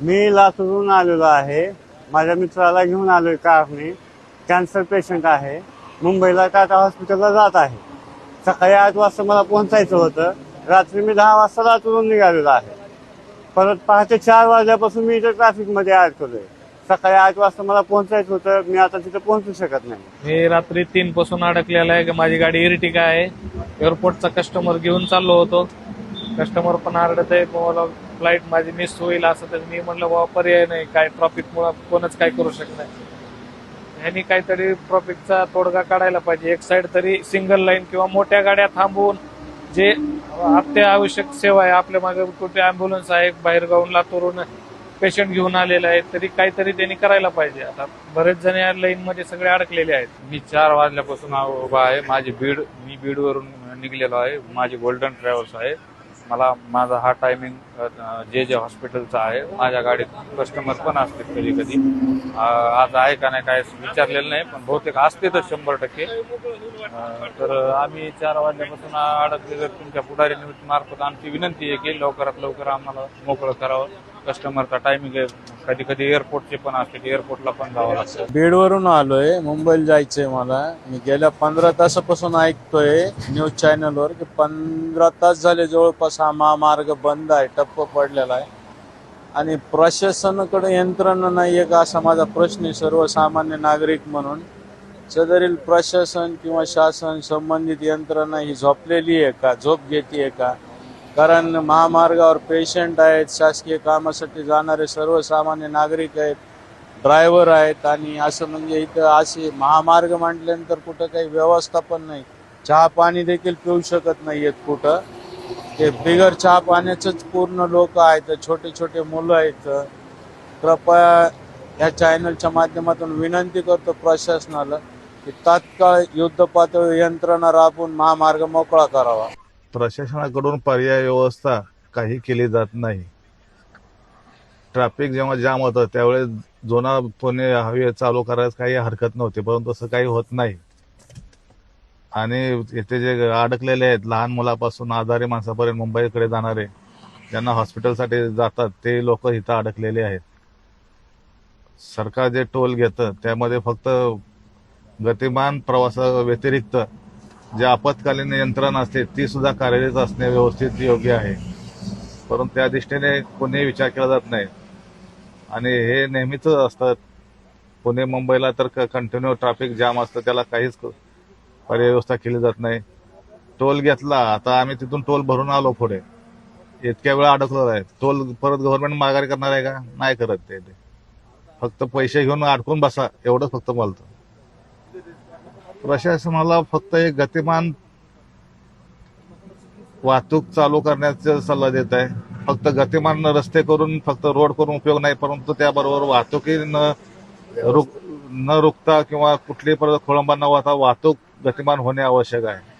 मी लातूरून आलेलो आहे. माझ्या मित्राला घेऊन आलोय कारने. कॅन्सर पेशंट आहे. मुंबईला टाटा हॉस्पिटलला जात आहे. सकाळी आठ वाजता मला पोहोचायचं होतं. रात्री मी दहा वाजता लातूरून निघालेलो आहे. परत पहाटे चार वाजल्यापासून मी इथे ट्रॅफिकमध्ये अडकलोय सकाळी आठ वाजता मला पोहोचायचं होतं. मी आता तिथे पोहोचू शकत नाही. मी रात्री तीन पासून अडकलेला आहे. माझी गाडी इरटिका आहे? एअरपोर्टचा कस्टमर घेऊन चाललो होतो. कस्टमर पण आरडत आहे. मला फ्लाईट माझी मिस होईल असं तर मी म्हणलं बाबा पर्याय नाही काय ट्रॉफिकमुळे कोणच काय करू शकत नाही. ह्यांनी काहीतरी ट्रॉफिकचा तोडगा काढायला पाहिजे. एक साईड तरी सिंगल लाईन किंवा मोठ्या गाड्या थांबवून जे अत्यावश्यक सेवा आहे आपल्या मागे कुठे अँब्युलन्स आहे बाहेर गावून लातूरून पेशंट घेऊन आलेला आहे तरी काहीतरी त्यांनी करायला पाहिजे. आता बरेच जण या लाईन मध्ये सगळे अडकलेले आहेत. मी चार वाजल्यापासून उभा आहे. माझी बीड मी बीडवरून निघलेलो आहे. माझी गोल्डन ट्रॅव्हल्स आहे. मला माझा हा टायमिंग जे जे हॉस्पिटलचा आहे माझ्या गाडीत कस्टमर पण असतील कधी कधी. आज आहे का नाही काय विचारलेलं नाही पण बहुतेक असते तर शंभर टक्के. तर आम्ही चार वाजल्यापासून अडकले तर तुमच्या पुढारी निवृत्ती मार्फत आमची विनंती आहे की लवकरात लवकर आम्हाला मोकळं करावं. कस्टमरचा टायमिंग आहे कधी कधी एअरपोर्टचे पण असते एअरपोर्टला पण जावं लागतं. बीडवरून आलोय मुंबईला जायचंय मला. मी गेल्या पंधरा तासापासून ऐकतोय न्यूज चॅनलवर की पंधरा तास झाले जवळपास हा महामार्ग बंद आहे टप्प पडलेला आहे. आणि प्रशासनाकडे यंत्रणा नाही का असा माझा प्रश्न आहे सर्वसामान्य नागरिक म्हणून. सदरील प्रशासन किंवा शासन संबंधित यंत्रणा ही झोपलेली आहे का? झोप घेते का? कारण महामार्गावर पेशंट आहेत शासकीय कामासाठी जाणारे सर्वसामान्य नागरिक आहेत ड्रायव्हर आहेत आणि असं म्हणजे इथं असे महामार्ग म्हटल्यानंतर कुठं काही व्यवस्थापन नाही. चहा पाणी देखील पिऊ शकत नाही आहेत कुठं. ते बिगर चहा पाण्याचंच पूर्ण लोक आहेत छोटे छोटे मुलं आहेत. कृपया या चॅनलच्या माध्यमातून विनंती करतो प्रशासनाला की तात्काळ युद्ध पातळी यंत्रणा राबवून महामार्ग मोकळा करावा. प्रशासनाकडून पर्याय व्यवस्था काही केली जात नाही. ट्रॅफिक जेव्हा जाम होतं त्यावेळेस जुना पुणे हवे चालू करायला काही हरकत नव्हती परंतु तसं काही होत नाही. आणि इथे जे अडकलेले आहेत लहान मुलापासून आजारी माणसापर्यंत मुंबईकडे जाणारे ज्यांना हॉस्पिटलसाठी जातात ते लोक इथं अडकलेले आहेत. सरकार जे टोल घेतं त्यामध्ये फक्त गतिमान प्रवासाव्यतिरिक्त जे आपत्कालीन यंत्रणा असते ती सुद्धा कार्यरत असणे व्यवस्थित योग्य आहे. परंतु त्या दृष्टीने कोणीही विचार केला जात नाही. आणि हे नेहमीच असतं पुणे मुंबईला तर कंटिन्यू ट्रॅफिक जाम असतं त्याला काहीच पर्याय व्यवस्था केली जात नाही. टोल घेतला आता आम्ही तिथून टोल भरून आलो पुढे. इतक्या वेळा अडकलो आहे टोल परत गव्हर्नमेंट माघारी करणार आहे का? नाही करत ते. ते. फक्त पैसे घेऊन अडकून बसा एवढंच फक्त बोलतं. प्रशासनाला फक्त एक गतिमान वाहतूक चालू करण्याचा सल्ला देत आहे. फक्त गतिमान रस्ते करून फक्त रोड करून उपयोग नाही परंतु त्याबरोबर वाहतुकी न रुक न रुकता किंवा कुठलीही परत खोळंबा न वाहता वाहतूक गतिमान होणे आवश्यक आहे.